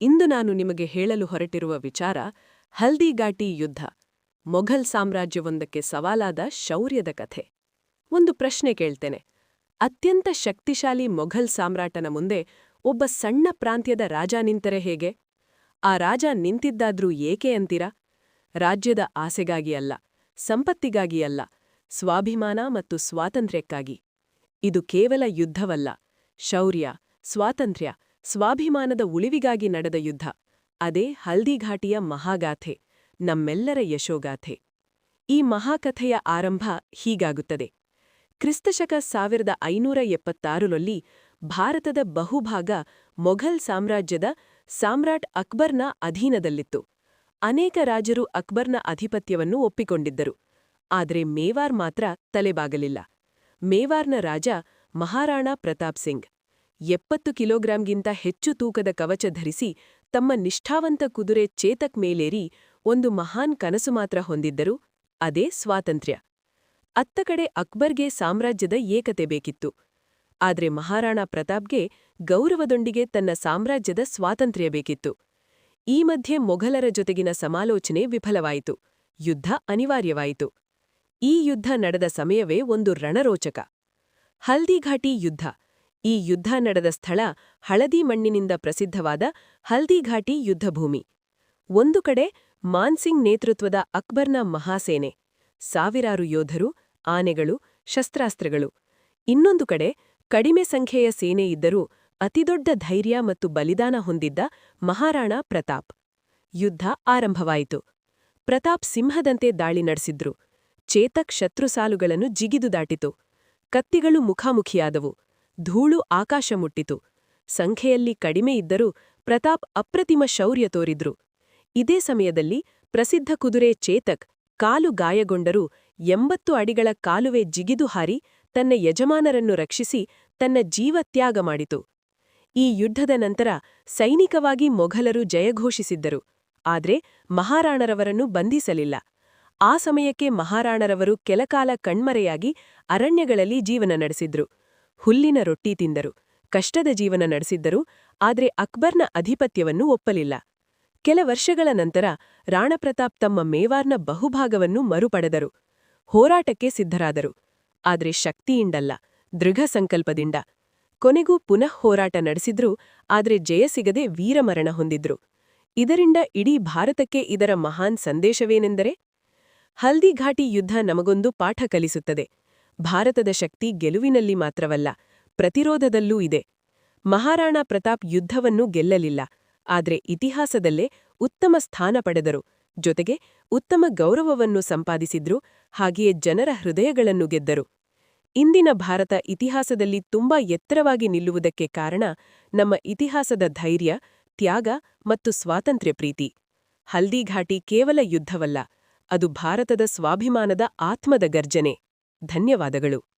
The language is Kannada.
ಇಂದು ನಾನು ನಿಮಗೆ ಹೇಳಲು ಹೊರಟಿರುವ ವಿಚಾರ ಹಲ್ದಿಘಾಟಿ ಯುದ್ಧ, ಮೊಘಲ್ ಸಾಮ್ರಾಜ್ಯವೊಂದಕ್ಕೆ ಸವಾಲಾದ ಶೌರ್ಯದ ಕಥೆ. ಒಂದು ಪ್ರಶ್ನೆ ಕೇಳ್ತೇನೆ. ಅತ್ಯಂತ ಶಕ್ತಿಶಾಲಿ ಮೊಘಲ್ ಸಾಮ್ರಾಟನ ಮುಂದೆ ಒಬ್ಬ ಸಣ್ಣ ಪ್ರಾಂತ್ಯದ ರಾಜ ನಿಂತರೆ ಹೇಗೆ? ಆ ರಾಜ ನಿಂತಿದ್ದಾದ್ರೂ ಏಕೆ ಅಂತೀರಾ? ರಾಜ್ಯದ ಆಸೆಗಾಗಿ ಅಲ್ಲ, ಸಂಪತ್ತಿಗಾಗಿ ಅಲ್ಲ, ಸ್ವಾಭಿಮಾನ ಮತ್ತು ಸ್ವಾತಂತ್ರ್ಯಕ್ಕಾಗಿ. ಇದು ಕೇವಲ ಯುದ್ಧವಲ್ಲ, ಶೌರ್ಯ, ಸ್ವಾತಂತ್ರ್ಯ ಸ್ವಾಭಿಮಾನದ ಉಳಿವಿಗಾಗಿ ನಡೆದ ಯುದ್ಧ. ಅದೇ ಹಲ್ದಿಘಾಟಿಯ ಮಹಾಗಾಥೆ, ನಮ್ಮೆಲ್ಲರ ಯಶೋಗಾಥೆ. ಈ ಮಹಾಕಥೆಯ ಆರಂಭ ಹೀಗಾಗುತ್ತದೆ. ಕ್ರಿಸ್ತಶಕ ಸಾವಿರದ ಐನೂರ ಎಪ್ಪತ್ತಾರರಲ್ಲಿ ಭಾರತದ ಬಹುಭಾಗ ಮೊಘಲ್ ಸಾಮ್ರಾಜ್ಯದ ಸಾಮ್ರಾಟ್ ಅಕ್ಬರ್ನ ಅಧೀನದಲ್ಲಿತ್ತು. ಅನೇಕ ರಾಜರು ಅಕ್ಬರ್ನ ಅಧಿಪತ್ಯವನ್ನು ಒಪ್ಪಿಕೊಂಡಿದ್ದರು. ಆದರೆ ಮೇವಾರ್ ಮಾತ್ರ ತಲೆಬಾಗಲಿಲ್ಲ. ಮೇವಾರ್ನ ರಾಜ ಮಹಾರಾಣಾ ಪ್ರತಾಪ್ ಸಿಂಗ್. ಎಪ್ಪತ್ತು ಕಿಲೋಗ್ರಾಂಗಿಂತ ಹೆಚ್ಚು ತೂಕದ ಕವಚ ಧರಿಸಿ ತಮ್ಮ ನಿಷ್ಠಾವಂತ ಕುದುರೆ ಚೇತಕ್ ಮೇಲೇರಿ ಒಂದು ಮಹಾನ್ ಕನಸು ಮಾತ್ರ ಹೊಂದಿದ್ದರು, ಅದೇ ಸ್ವಾತಂತ್ರ್ಯ. ಅತ್ತ ಕಡೆ ಅಕ್ಬರ್ಗೆ ಸಾಮ್ರಾಜ್ಯದ ಏಕತೆ ಬೇಕಿತ್ತು. ಆದ್ರೆ ಮಹಾರಾಣಾ ಪ್ರತಾಪ್ಗೆ ಗೌರವದೊಂದಿಗೆ ತನ್ನ ಸಾಮ್ರಾಜ್ಯದ ಸ್ವಾತಂತ್ರ್ಯ ಬೇಕಿತ್ತು. ಈ ಮಧ್ಯೆ ಮೊಘಲರ ಜೊತೆಗಿನ ಸಮಾಲೋಚನೆ ವಿಫಲವಾಯಿತು, ಯುದ್ಧ ಅನಿವಾರ್ಯವಾಯಿತು. ಈ ಯುದ್ಧ ನಡೆದ ಸಮಯವೇ ಒಂದು ರಣರೋಚಕ. ಹಲ್ದಿಘಾಟಿ ಯುದ್ಧ. ಈ ಯುದ್ಧ ನಡೆದ ಸ್ಥಳ ಹಳದಿ ಮಣ್ಣಿನಿಂದ ಪ್ರಸಿದ್ಧವಾದ ಹಲ್ದಿಘಾಟಿ ಯುದ್ಧಭೂಮಿ. ಒಂದು ಕಡೆ ಮಾನ್ಸಿಂಗ್ ನೇತೃತ್ವದ ಅಕ್ಬರ್ನ ಮಹಾಸೇನೆ, ಸಾವಿರಾರು ಯೋಧರು, ಆನೆಗಳು, ಶಸ್ತ್ರಾಸ್ತ್ರಗಳು. ಇನ್ನೊಂದು ಕಡೆ ಕಡಿಮೆ ಸಂಖ್ಯೆಯ ಸೇನೆ ಇದ್ದರೂ ಅತಿದೊಡ್ಡ ಧೈರ್ಯ ಮತ್ತು ಬಲಿದಾನ ಹೊಂದಿದ್ದ ಮಹಾರಾಣಾ ಪ್ರತಾಪ್. ಯುದ್ಧ ಆರಂಭವಾಯಿತು. ಪ್ರತಾಪ್ ಸಿಂಹದಂತೆ ದಾಳಿ ನಡೆಸಿದ್ರು. ಚೇತಕ್ ಶತ್ರು ಸಾಲುಗಳನ್ನು ಜಿಗಿದು ದಾಟಿತು. ಕತ್ತಿಗಳು ಮುಖಾಮುಖಿಯಾದವು. ಧೂಳು ಆಕಾಶ ಮುಟ್ಟಿತು. ಸಂಖ್ಯೆಯಲ್ಲಿ ಕಡಿಮೆ ಇದ್ದರೂ ಪ್ರತಾಪ್ ಅಪ್ರತಿಮ ಶೌರ್ಯ ತೋರಿದ್ರು. ಇದೇ ಸಮಯದಲ್ಲಿ ಪ್ರಸಿದ್ಧ ಕುದುರೆ ಚೇತಕ್ ಕಾಲು ಗಾಯಗೊಂಡರೂ ಎಂಬತ್ತು ಅಡಿಗಳ ಕಾಲುವೆ ಜಿಗಿದು ಹಾರಿ ತನ್ನ ಯಜಮಾನರನ್ನು ರಕ್ಷಿಸಿ ತನ್ನ ಜೀವತ್ಯಾಗ ಮಾಡಿತು. ಈ ಯುದ್ಧದ ನಂತರ ಸೈನಿಕವಾಗಿ ಮೊಘಲರು ಜಯಘೋಷಿಸಿದ್ದರು. ಆದರೆ ಮಹಾರಾಣರವರನ್ನು ಬಂಧಿಸಲಿಲ್ಲ. ಆ ಸಮಯಕ್ಕೆ ಮಹಾರಾಣರವರು ಕೆಲಕಾಲ ಕಣ್ಮರೆಯಾಗಿ ಅರಣ್ಯಗಳಲ್ಲಿ ಜೀವನ ನಡೆಸಿದ್ರು. ಹುಲ್ಲಿನ ರೊಟ್ಟಿ ತಿಂದರು. ಕಷ್ಟದ ಜೀವನ ನಡೆಸಿದ್ದರು, ಆದರೆ ಅಕ್ಬರ್ನ ಅಧಿಪತ್ಯವನ್ನು ಒಪ್ಪಲಿಲ್ಲ. ಕೆಲ ವರ್ಷಗಳ ನಂತರ ರಾಣಪ್ರತಾಪ್ ತಮ್ಮ ಮೇವಾರ್ನ ಬಹುಭಾಗವನ್ನು ಮರುಪಡೆದರು. ಹೋರಾಟಕ್ಕೆ ಸಿದ್ಧರಾದರು. ಆದರೆ ಶಕ್ತಿಯಿಂದಲ್ಲ, ದೃಢ ಸಂಕಲ್ಪದಿಂದ. ಕೊನೆಗೂ ಪುನಃ ಹೋರಾಟ ನಡೆಸಿದ್ರು, ಆದರೆ ಜಯ ಸಿಗದೆ ವೀರಮರಣ ಹೊಂದಿದ್ರು. ಇದರಿಂದ ಇಡೀ ಭಾರತಕ್ಕೆ ಇದರ ಮಹಾನ್ ಸಂದೇಶವೇನೆಂದರೆ, ಹಲ್ದಿಘಾಟಿ ಯುದ್ಧ ನಮಗೊಂದು ಪಾಠ ಕಲಿಸುತ್ತದೆ. ಭಾರತದ ಶಕ್ತಿ ಗೆಲುವಿನಲ್ಲಿ ಮಾತ್ರವಲ್ಲ, ಪ್ರತಿರೋಧದಲ್ಲೂ ಇದೆ. ಮಹಾರಾಣಾ ಪ್ರತಾಪ್ ಯುದ್ಧವನ್ನು ಗೆಲ್ಲಲಿಲ್ಲ, ಆದರೆ ಇತಿಹಾಸದಲ್ಲೇ ಉತ್ತಮ ಸ್ಥಾನ ಪಡೆದರು. ಜೊತೆಗೆ ಉತ್ತಮ ಗೌರವವನ್ನು ಸಂಪಾದಿಸಿದ್ರು, ಹಾಗೆಯೇ ಜನರ ಹೃದಯಗಳನ್ನು ಗೆದ್ದರು. ಇಂದಿನ ಭಾರತ ಇತಿಹಾಸದಲ್ಲಿ ತುಂಬಾ ಎತ್ತರವಾಗಿ ನಿಲ್ಲುವುದಕ್ಕೆ ಕಾರಣ ನಮ್ಮ ಇತಿಹಾಸದ ಧೈರ್ಯ, ತ್ಯಾಗ ಮತ್ತು ಸ್ವಾತಂತ್ರ್ಯ ಪ್ರೀತಿ. ಹಲ್ದಿಘಾಟಿ ಕೇವಲ ಯುದ್ಧವಲ್ಲ, ಅದು ಭಾರತದ ಸ್ವಾಭಿಮಾನದ ಆತ್ಮದ ಗರ್ಜನೆ. ಧನ್ಯವಾದಗಳು.